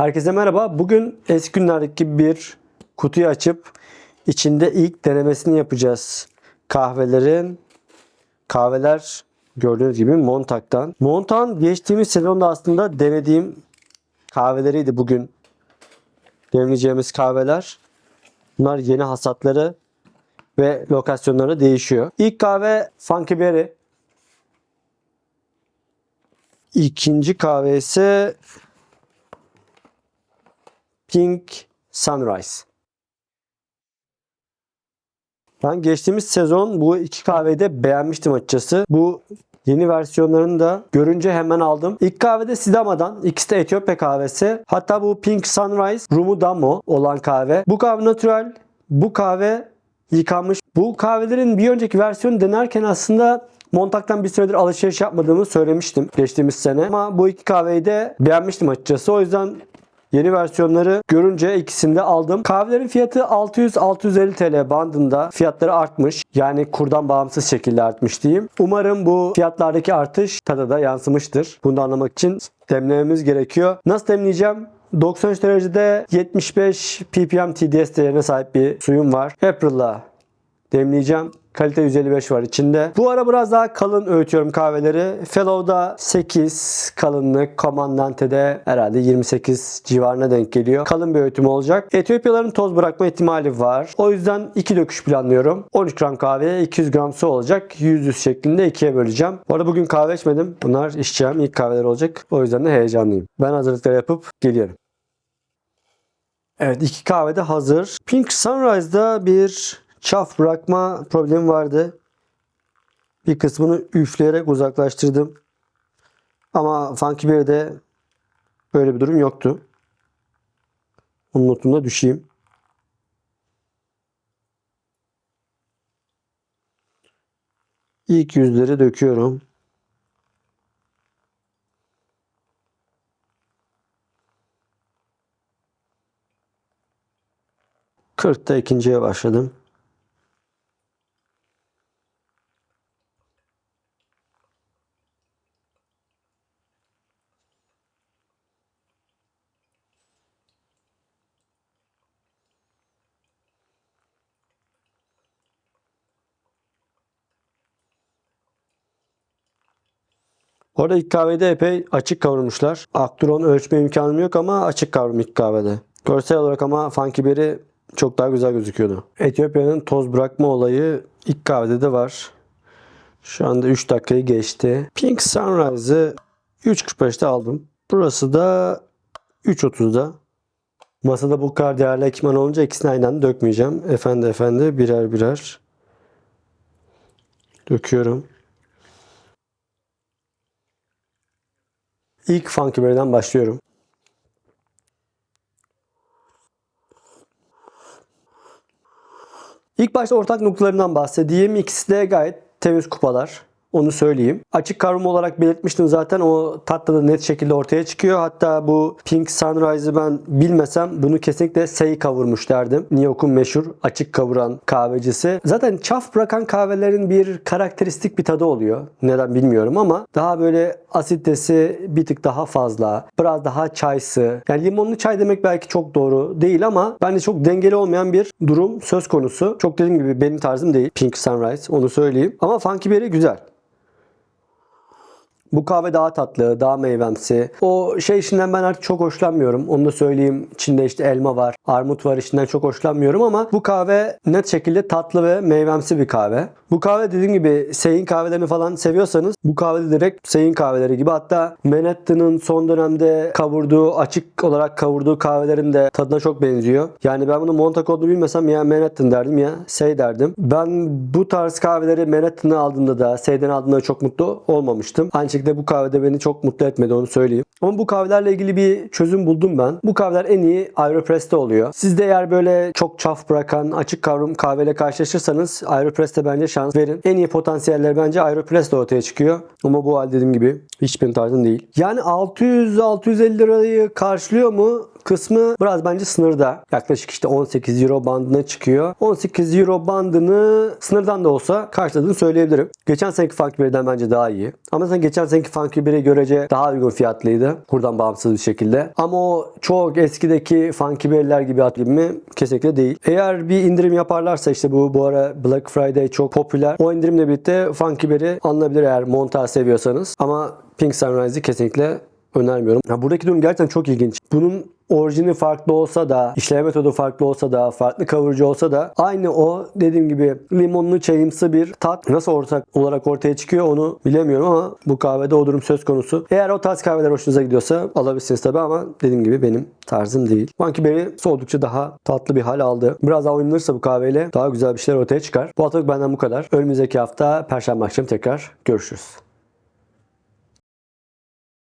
Herkese merhaba. Bugün eski günlerdeki bir kutuyu açıp içinde ilk denemesini yapacağız. Kahvelerin kahveler gördüğünüz gibi Montag'dan. Montag'ın geçtiğimiz sezonda aslında denediğim kahveleriydi bugün. Demleyeceğimiz kahveler. Bunlar yeni hasatları ve lokasyonları değişiyor. İlk kahve Funky Berry. İkinci kahve ise Pink Sunrise. Ben geçtiğimiz sezon bu iki kahveyi de beğenmiştim açıkçası. Bu yeni versiyonlarını da görünce hemen aldım. İlk kahvede Sidama'dan, ikisi de Etiyopya kahvesi. Hatta bu Pink Sunrise Rumu Damo olan kahve. Bu kahve natural, bu kahve yıkanmış. Bu kahvelerin bir önceki versiyonu denerken aslında Montag'dan bir süredir alışveriş yapmadığımı söylemiştim geçtiğimiz sene. Ama bu iki kahveyi de beğenmiştim açıkçası. O yüzden Yeni versiyonları görünce ikisini de aldım. Kahvelerin fiyatı 600-650 TL bandında. Fiyatları artmış. Yani kurdan bağımsız şekilde artmış diyeyim. Umarım bu fiyatlardaki artış tada da yansımıştır. Bunu da anlamak için demlememiz gerekiyor. Nasıl demleyeceğim? 93 derecede 75 ppm TDS değerine sahip bir suyum var. April'la demleyeceğim. Kalite 155 var içinde. Bu ara biraz daha kalın öğütüyorum kahveleri. Fellow'da 8 kalınlık, Comandante'de herhalde 28 civarına denk geliyor. Kalın bir öğütüm olacak. Etiyopyaların toz bırakma ihtimali var. O yüzden 2 döküş planlıyorum. 13 gram kahveye 200 gram su olacak. 100 100 şeklinde ikiye böleceğim. Bu arada bugün kahve içmedim. Bunlar içeceğim ilk kahveler olacak. O yüzden de heyecanlıyım. Ben hazırlıkları yapıp geliyorum. Evet iki kahve de hazır. Pink Sunrise'da bir çaf bırakma problemi vardı. Bir kısmını üfleyerek uzaklaştırdım. Ama Funky Berry'de böyle bir durum yoktu. Onun notunu da düşeyim. İlk yüzleri döküyorum. Kırkta ikinciye başladım. Orada ilk epey açık kavurmuşlar. Akduron ölçme imkanım yok ama açık kavrum ilk. Görsel olarak ama Funky Berry çok daha güzel gözüküyordu. Etiyopya'nın toz bırakma olayı ilk de var. Şu anda 3 dakikayı geçti. Pink Sunrise'ı 3.45'te aldım. Burası da 3.30'da. Masada bu kadar değerli ekipman olunca ikisini aynı anda dökmeyeceğim. Efendi efendi birer birer döküyorum. İlk Funky Berry'den başlıyorum. İlk başta ortak noktalarından bahsedeyim. İkisi de gayet temiz kupalar. Onu söyleyeyim. Açık kavram olarak belirtmiştim zaten. O tatlı da net şekilde ortaya çıkıyor. Hatta bu Pink Sunrise'ı ben bilmesem bunu kesinlikle Sei kavurmuş derdim. New meşhur açık kavuran kahvecisi. Zaten çaf bırakan kahvelerin bir karakteristik bir tadı oluyor. Neden bilmiyorum ama daha böyle asitesi bir tık daha fazla. Biraz daha çaysı. Yani limonlu çay demek belki çok doğru değil ama bence çok dengeli olmayan bir durum söz konusu. Çok dediğim gibi benim tarzım değil. Pink Sunrise onu söyleyeyim. Ama Funky Berry güzel. Bu kahve daha tatlı, daha meyvemsi. O şey işinden ben artık çok hoşlanmıyorum. Onu da söyleyeyim. İçinde işte elma var, armut var işinden çok hoşlanmıyorum ama bu kahve net şekilde tatlı ve meyvemsi bir kahve. Bu kahve dediğim gibi Sein kahvelerini falan seviyorsanız bu kahve de direkt Sein kahveleri gibi. Hatta Manhattan'ın son dönemde kavurduğu, açık olarak kavurduğu kahvelerin de tadına çok benziyor. Yani ben bunu Montauk olduğunu bilmesem ya Manhattan derdim ya Sei derdim. Ben bu tarz kahveleri Manhattan'ı aldığımda da Sei'den aldığımda çok mutlu olmamıştım. Aynı şekilde bu kahvede beni çok mutlu etmedi onu söyleyeyim. Ama bu kahvelerle ilgili bir çözüm buldum ben. Bu kahveler en iyi Aeropress'te oluyor. Siz de eğer böyle çok çaf bırakan açık kavrum kahveyle karşılaşırsanız Aeropress'te bence şans verin. En iyi potansiyeller bence Aeropress'te ortaya çıkıyor. Ama bu hal dediğim gibi hiç benim değil. Yani 600-650 lirayı karşılıyor mu? Kısmı biraz bence sınırda. Yaklaşık işte 18 euro bandına çıkıyor. 18 euro bandını sınırdan da olsa karşıladığını söyleyebilirim. Geçen seneki Funky Berry'den bence daha iyi. Ama sen geçen seneki Funky Berry görece daha uygun fiyatlıydı. Buradan bağımsız bir şekilde. Ama o çok eskideki Funky Berry'ler gibi at mi? Kesinlikle değil. Eğer bir indirim yaparlarsa işte bu bu ara Black Friday çok popüler. O indirimle birlikte Funky Berry alınabilir eğer Monta seviyorsanız. Ama Pink Sunrise'ı kesinlikle önermiyorum. Ya buradaki durum gerçekten çok ilginç. Bunun orijini farklı olsa da, işleme metodu farklı olsa da, farklı kavurucu olsa da aynı o dediğim gibi limonlu çayımsı bir tat nasıl ortak olarak ortaya çıkıyor onu bilemiyorum ama bu kahvede o durum söz konusu. Eğer o tarz kahveler hoşunuza gidiyorsa alabilirsiniz tabi ama dediğim gibi benim tarzım değil. Funky Berry soğudukça daha tatlı bir hal aldı. Biraz daha oynanırsa bu kahveyle daha güzel bir şeyler ortaya çıkar. Bu haftalık benden bu kadar. Önümüzdeki hafta Perşembe akşamı tekrar görüşürüz.